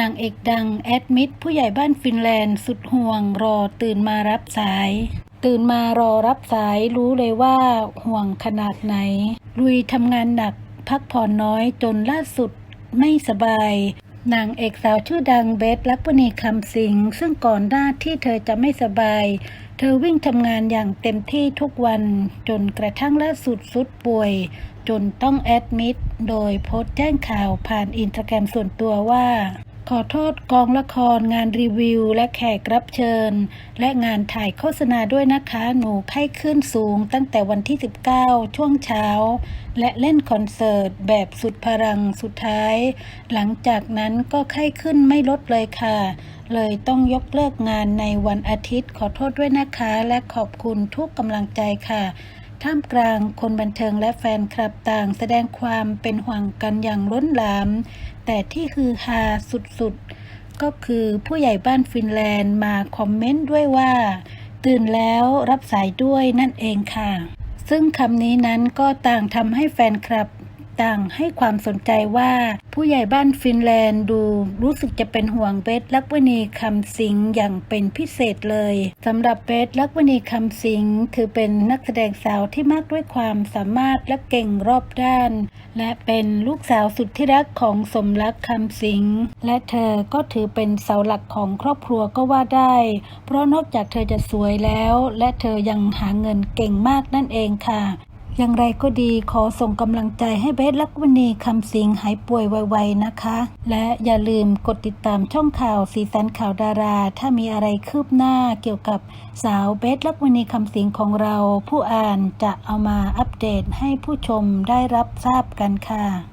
นางเอกดังแอดมิดผู้ใหญ่บ้านฟินแลนด์สุดห่วงรอตื่นมารับสาย ตื่นมารอรับสายรู้เลยว่าห่วงขนาดไหน ลุยทำงานหนักพักผ่อนน้อยจนล่าสุดไม่สบายนางเอกสาวชื่อดังเบสลักวณีคำสิง ซึ่งก่อนหน้าที่เธอจะไม่สบาย เธอวิ่งทำงานอย่างเต็มที่ทุกวัน จนกระทั่งล่าสุดสุดป่วย จนต้องแอดมิดโดยโพสต์แจ้งข่าวผ่านอินสตาแกรมส่วนตัวว่า ขอโทษกองละครงานรีวิว และแขกรับเชิญ และงานถ่ายโฆษณาด้วยนะคะ หนูไข้ขึ้นสูงตั้งแต่วันที่ 19 ช่วงเช้า และเล่นคอนเสิร์ตแบบสุดพลังสุดท้าย หลังจากนั้นก็ไข้ขึ้นไม่ลดเลยค่ะ เลยต้องยกเลิกงานในวันอาทิตย์ ขอโทษด้วยนะคะ และขอบคุณทุกกำลังใจค่ะ ท่ามกลางคนบันเทิงและแฟนคลับต่างแสดงความเป็นห่วงกันอย่างล้นหลาม แต่ที่ฮือฮาสุดๆ ก็คือผู้ใหญ่บ้านฟินแลนด์มาคอมเมนต์ด้วยว่า ตื่นแล้วรับสายด้วยนั่นเองค่ะ ซึ่งคำนี้นั้นก็ต่างทำให้แฟนคลับ ต่างให้ความสนใจว่า ผู้ใหญ่บ้านฟินแลนด์ดู รู้สึกจะเป็นห่วงเบสลักวณีคำสิงอย่างเป็นพิเศษเลยสำหรับเบสลักวณีคำสิงถือเป็นนักแสดงสาวที่มากด้วยความสามารถและเก่งรอบด้าน และเป็นลูกสาวสุดที่รักของสมรักคำสิงและเธอก็ถือเป็นเสาหลักของครอบครัวก็ว่าได้ เพราะนอกจากเธอจะสวยแล้ว และเธอยังหาเงินเก่งมากนั่นเองค่ะ อย่างไรก็ดีขอส่งกำลังใจให้เบสลักวณีคำสิงหายป่วยไวๆนะคะ และอย่าลืมกดติดตามช่องข่าวสีสันข่าวดารา ถ้ามีอะไรคืบหน้าเกี่ยวกับสาวเบสลักวณีคำสิงของเรา ผู้อ่านจะเอามาอัปเดตให้ผู้ชมได้รับทราบกันค่ะ